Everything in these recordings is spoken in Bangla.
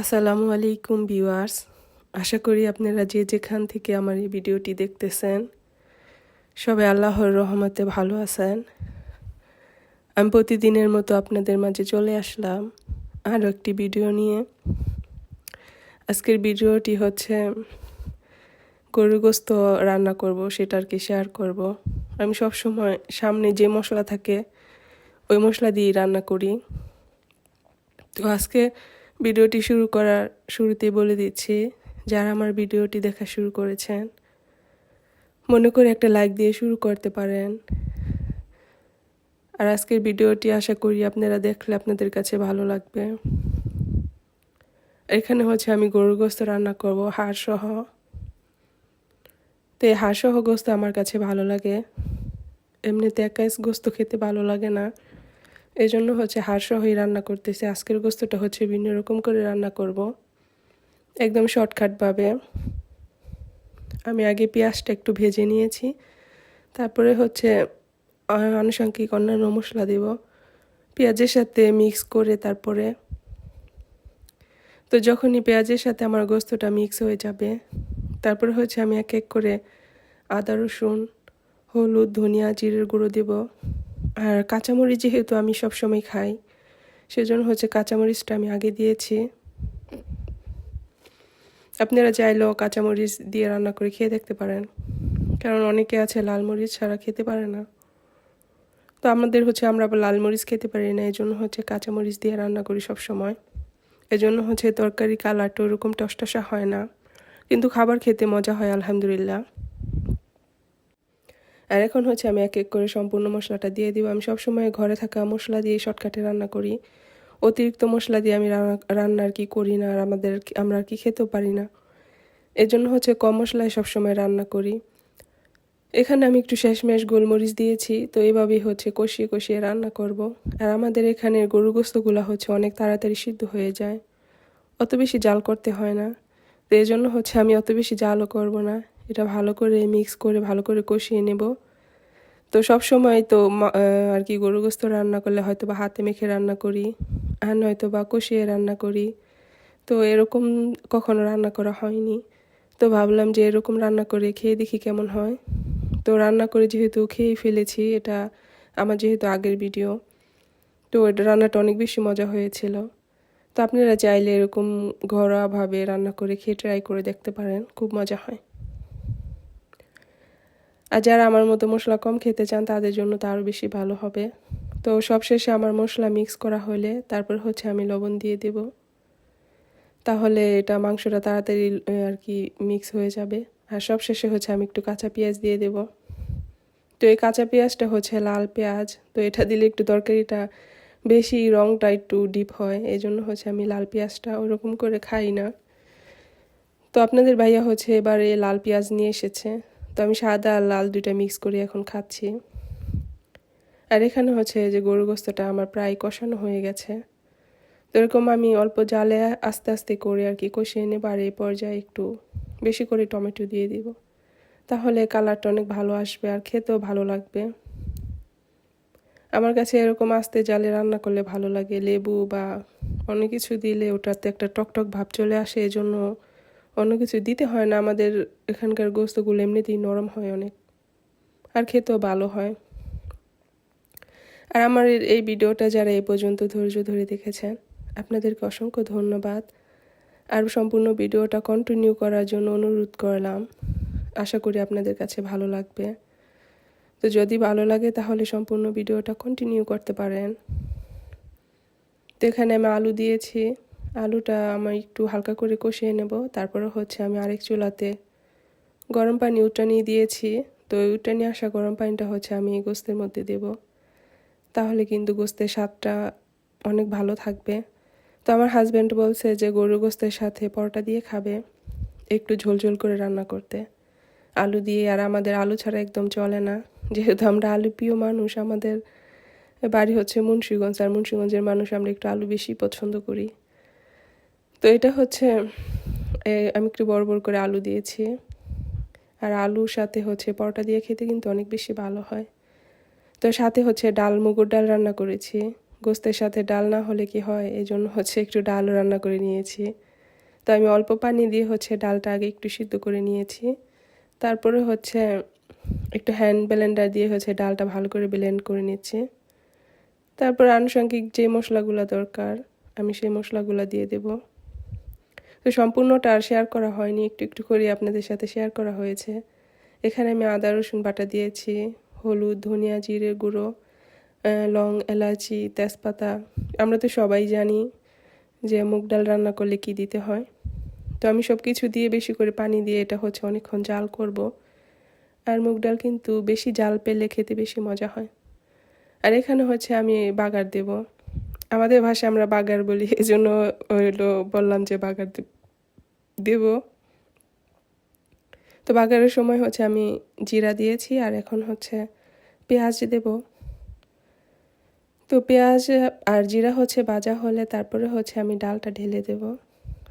আসসালামু আলাইকুম ভিউয়ার্স। আশা করি আপনারা যে যেখান থেকে আমার এই ভিডিওটি দেখতেছেন, সবাই আল্লাহর রহমতে ভালো আছেন। আমি প্রতিদিনের মতো আপনাদের মাঝে চলে আসলাম আরও একটি ভিডিও নিয়ে। আজকের ভিডিওটি হচ্ছে গরু গোস্ত রান্না করব, সেটা আর কি শেয়ার করব। আমি সব সময় সামনে যে মশলা থাকে, ওই মশলা দিয়েই রান্না করি। তো আজকে ভিডিওটি শুরু করার শুরুতেই বলে দিচ্ছি, যারা আমার ভিডিওটি দেখা শুরু করেছেন, মনে করে একটা লাইক দিয়ে শুরু করতে পারেন। আর আজকের ভিডিওটি আশা করি আপনারা দেখলে আপনাদের কাছে ভালো লাগবে। এখানে হচ্ছে আমি গরুর গোস্ত রান্না করব হাড় সহ তো এই হাড় সহ গোস্ত আমার কাছে ভালো লাগে। এমনিতে একাই গোস্ত খেতে ভালো লাগে না। এই জন্য হচ্ছে হাড়সহই রান্না করতেছি। আজকের গোস্তটা হচ্ছে ভিন্ন রকম করে রান্না করব। একদম শর্টকাটভাবে। আমি আগে পেঁয়াজটা একটু ভেজে নিয়েছি। তারপরে হচ্ছে আনুষঙ্গিক অন্যান্য মশলা দেব। পেঁয়াজের সাথে মিক্স করে তারপরে, তো যখনই পেঁয়াজের সাথে আমার গোস্তটা মিক্স হয়ে যাবে, তারপরে হচ্ছে আমি এক এক করে আদা, রসুন, হলুদ, ধনিয়া, জিরের গুঁড়ো দেব। আর কাঁচামরিচ যেহেতু আমি সবসময় খাই, সেজন্য হচ্ছে কাঁচামরিচটা আমি আগে দিয়েছি। আপনারা চাইলেও কাঁচামরিচ দিয়ে রান্না করে খেয়ে দেখতে পারেন, কারণ অনেকে আছে লাল মরিচ ছাড়া খেতে পারে না। তো আমাদের হচ্ছে আমরা আবার লাল মরিচ খেতে পারি না এই জন্য হচ্ছে কাঁচামরিচ দিয়ে রান্না করি সব সময় এজন্য হচ্ছে তরকারি কালারটা ওরকম টসটসা হয় না, কিন্তু খাবার খেতে মজা হয়, আলহামদুলিল্লাহ। আর এখন হচ্ছে আমি এক এক করে সম্পূর্ণ মশলাটা দিয়ে দিব। আমি সবসময় ঘরে থাকা মশলা দিয়ে শর্টকাটে রান্না করি। অতিরিক্ত মশলা দিয়ে আমি রান্না আর কি করি না, আর আমাদের আমরা আর কি খেতেও পারি না। এর জন্য হচ্ছে কম মশলায় সবসময় রান্না করি। এখানে আমি একটু শেষমেশ গোলমরিচ দিয়েছি, তো এভাবেই হচ্ছে কষিয়ে কষিয়ে রান্না করব। আর আমাদের এখানে গরু গোস্তগুলো হচ্ছে অনেক তাড়াতাড়ি সিদ্ধ হয়ে যায়। অত বেশি জাল করতে হয় না। তো এই জন্য হচ্ছে আমি অত বেশি জালও করব না। এটা ভালো করে মিক্স করে, ভালো করে কষিয়ে নেব। তো সব সময় তো আর কি গরু গোস্ত রান্না করলে হয়তো বা হাতে মেখে রান্না করি, আর নয়তো বা কষিয়ে রান্না করি। তো এরকম কখনো রান্না করা হয়নি। তো ভাবলাম যে এরকম রান্না করে খেয়ে দেখি কেমন হয়। তো রান্না করে যেহেতু খেয়েই ফেলেছি, এটা আমার যেহেতু আগের ভিডিও তো এটা রান্নাটা অনেক বেশি মজা হয়েছিল। তো আপনারা চাইলে এরকম ঘরোয়াভাবে রান্না করে খেয়ে ট্রাই করে দেখতে পারেন, খুব মজা হয়। আর যারা আমার মতো মশলা কম খেতে চান, তাদের জন্য তো আরও বেশি ভালো হবে। তো সবশেষে আমার মশলা মিক্স করা হলে তারপর হচ্ছে আমি লবণ দিয়ে দেব। তাহলে এটা মাংসটা তাড়াতাড়ি আর কি মিক্স হয়ে যাবে। আর সবশেষে হচ্ছে আমি একটু কাঁচা পেঁয়াজ দিয়ে দেব। তো এই কাঁচা পেঁয়াজটা হচ্ছে লাল পেঁয়াজ। তো এটা দিলে একটু তরকারিটা বেশি রঙটা একটু ডিপ হয়। এই জন্য হচ্ছে আমি লাল পেঁয়াজটা ওরকম করে খাই না। তো আপনাদের ভাইয়া হচ্ছে এবারে লাল পেঁয়াজ নিয়ে এসেছে। তো আমি সাদা আর লাল দুইটা মিক্স করে এখন খাচ্ছি। আর এখানে হচ্ছে যে গরু গোস্তটা আমার প্রায় কষানো হয়ে গেছে। তো এরকম আমি অল্প জালে আস্তে আস্তে করে আর কি কষিয়ে আর এই পর্যায়ে একটু বেশি করে টমেটো দিয়ে দিব। তাহলে কালারটা অনেক ভালো আসবে আর খেতেও ভালো লাগবে। আমার কাছে এরকম আস্তে জালে রান্না করলে ভালো লাগে, লেবু বা অনেক কিছু দিলে ওটাতে একটা টকটক ভাব চলে আসে, এজন্য অন্য কিছু দিতে হয় না, আমাদের এখানকার গোস্তগুলো এমনিতেই নরম হয় অনেক। আর খেতেও ভালো হয়। আর আমার এই ভিডিওটা যারা এ পর্যন্ত ধৈর্য ধরে দেখেছেন, আপনাদেরকে অসংখ্য ধন্যবাদ। আর সম্পূর্ণ ভিডিওটা কন্টিনিউ করার জন্য অনুরোধ করলাম। আশা করি আপনাদের কাছে ভালো লাগবে। তো যদি ভালো লাগে তাহলে সম্পূর্ণ ভিডিওটা কন্টিনিউ করতে পারেন। তো এখানে আমি আলু দিয়েছি। আলুটা আমি একটু হালকা করে কষিয়ে নেব। তারপরে হচ্ছে আমি আরেক চুলাতে গরম পানি উটানি দিয়েছি। তো উটানি আসা গরম পানিটা হচ্ছে আমি গোস্তের মধ্যে দেব। তাহলে কিন্তু গোস্তের স্বাদটা অনেক ভালো থাকবে। তো আমার হাজব্যান্ড বলছে যে গরু গোস্তের সাথে পরোটা দিয়ে খাবে, একটু ঝোলঝোল করে রান্না করতে। আলু দিয়ে আর আমাদের আলু ছাড়া একদম চলে না। যেহেতু আমরা আলু প্রিয় মানুষ, আমাদের বাড়ি হচ্ছে মুন্সীগঞ্জ। আর মুন্সীগঞ্জের মানুষ আমরা একটু আলু বেশি পছন্দ করি। তো এটা হচ্ছে আমি একটু বড় বড় করে আলু দিয়েছি। আর আলুর সাথে হচ্ছে পরোটা দিয়ে খেতে কিন্তু অনেক বেশি ভালো হয়। তো সাথে হচ্ছে ডাল, মুগুর ডাল রান্না করেছি। গোস্তের সাথে ডাল না হলে কি হয়? এই জন্য হচ্ছে একটু ডালও রান্না করে নিয়েছি। তো আমি অল্প পানি দিয়ে হচ্ছে ডালটা আগে একটু সিদ্ধ করে নিয়েছি। তারপরে হচ্ছে একটু হ্যান্ড ব্লেন্ডার দিয়ে হচ্ছে ডালটা ভালো করে ব্লেন্ড করে নিচ্ছি। তারপর আনুষঙ্গিক যে মশলাগুলো দরকার, আমি সেই মশলাগুলো দিয়ে দেব। তো সম্পূর্ণটা আর শেয়ার করা হয়নি। একটু একটু করে আপনাদের সাথে শেয়ার করা হয়েছে। এখানে আমি আদা, রসুন বাটা দিয়েছি, হলুদ, ধনিয়া, জিরে গুঁড়ো লং, এলাচি, তেজপাতা। আমরা তো সবাই জানি যে মুগ ডাল রান্না করলে কি দিতে হয়। তো আমি সব কিছু দিয়ে বেশি করে পানি দিয়ে এটা হচ্ছে অনেকক্ষণ জাল করব। আর মুগ ডাল কিন্তু বেশি জাল পেলে খেতে বেশি মজা হয়। আর এখানে হচ্ছে আমি বাগার দেব। আমাদের ভাষায় আমরা বাগার বলি এই জন্য বললাম যে বাগার দেব। তো বাগারের সময় হচ্ছে আমি জিরা দিয়েছি আর এখন হচ্ছে পেঁয়াজ দেব। তো পেঁয়াজ আর জিরা হচ্ছে ভাজা হলে তারপরে হচ্ছে আমি ডালটা ঢেলে দেব।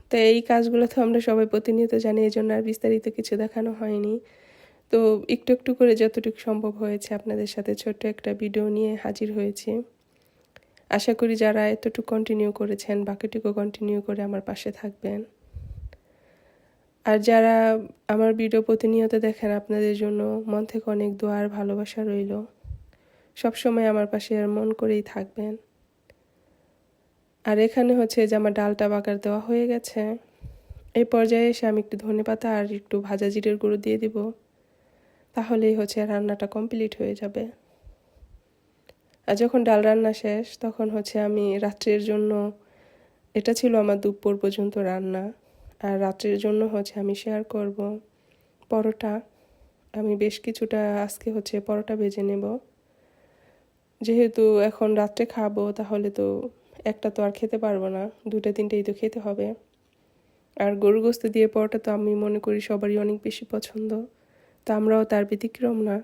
তো এই কাজগুলো তো আমরা সবাই প্রতিনিয়ত জানি এই জন্য আর বিস্তারিত কিছু দেখানো হয়নি। তো একটু একটু করে যতটুকু সম্ভব হয়েছে আপনাদের সাথে ছোট্ট একটা ভিডিও নিয়ে হাজির হয়েছি। আশা করি যারা এতটুকু কন্টিনিউ করেছেন, বাকিটুকু কন্টিনিউ করে আমার পাশে থাকবেন। আর যারা আমার ভিডিও প্রতিনিয়ত দেখেন, আপনাদের জন্য মন থেকে অনেক দোয়ার ভালোবাসা রইল। সবসময় আমার পাশে আর মন করেই থাকবেন। আর এখানে হচ্ছে যে আমার ডালটা বাগার দেওয়া হয়ে গেছে। এই পর্যায়ে এসে আমি একটু ধনে পাতা আর একটু ভাজা জিরের গুঁড়ো দিয়ে দিব। তাহলেই হচ্ছে রান্নাটা কমপ্লিট হয়ে যাবে। আর যখন ডাল রান্না শেষ, তখন হচ্ছে আমি রাত্রের জন্য, এটা ছিল আমার দুপুর পর্যন্ত রান্না। আর রাত্রের জন্য হচ্ছে আমি শেয়ার করব। পরোটা, আমি বেশ কিছুটা আজকে হচ্ছে পরোটা ভেজে নেব। যেহেতু এখন রাত্রে খাব, তাহলে তো একটা তো আর খেতে পারব না দুটো তিনটেই তো খেতে হবে। আর গরু গোস্ত দিয়ে পরোটা তো আমি মনে করি সবারই অনেক বেশি পছন্দ, তো আমরাও তার ব্যতিক্রম না।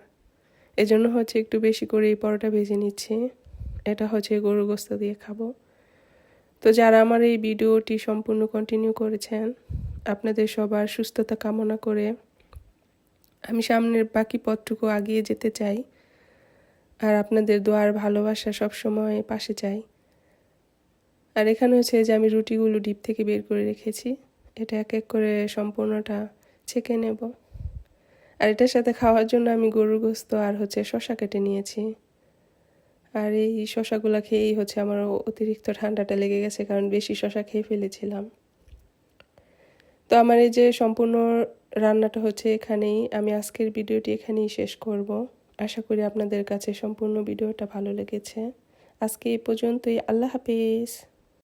এজন্য হচ্ছে একটু বেশি করে এই পরোটা ভেজে নিচ্ছি, এটা হচ্ছে গরু গোস্ত দিয়ে খাব। তো যারা আমার এই ভিডিওটি সম্পূর্ণ কন্টিনিউ করেছেন আপনাদের সবার সুস্থতা কামনা করে আমি সামনের বাকি পথটুকু আগিয়ে যেতে চাই আর আপনাদের দোয়ার ভালোবাসা সবসময় পাশে চাই। আর এখানে হচ্ছে যে আমি রুটিগুলো ডিপ থেকে বের করে রেখেছি। এটা এক এক করে সম্পূর্ণটা ছেঁকে নেব। আর এটার সাথে খাওয়ার জন্য আমি গরুর গোস্ত আর হচ্ছে শশা কেটে নিয়েছি। আর এই শশাগুলো খেয়েই হচ্ছে আমার অতিরিক্ত ঠান্ডাটা লেগে গেছে, কারণ বেশি শশা খেয়ে ফেলেছিলাম। তো আমার এই যে সম্পূর্ণ রান্নাটা হচ্ছে এখানেই। আমি আজকের ভিডিওটি এখানেই শেষ করব। আশা করি আপনাদের কাছে সম্পূর্ণ ভিডিওটা ভালো লেগেছে। আজকে এ পর্যন্তই। আল্লাহ হাফিজ।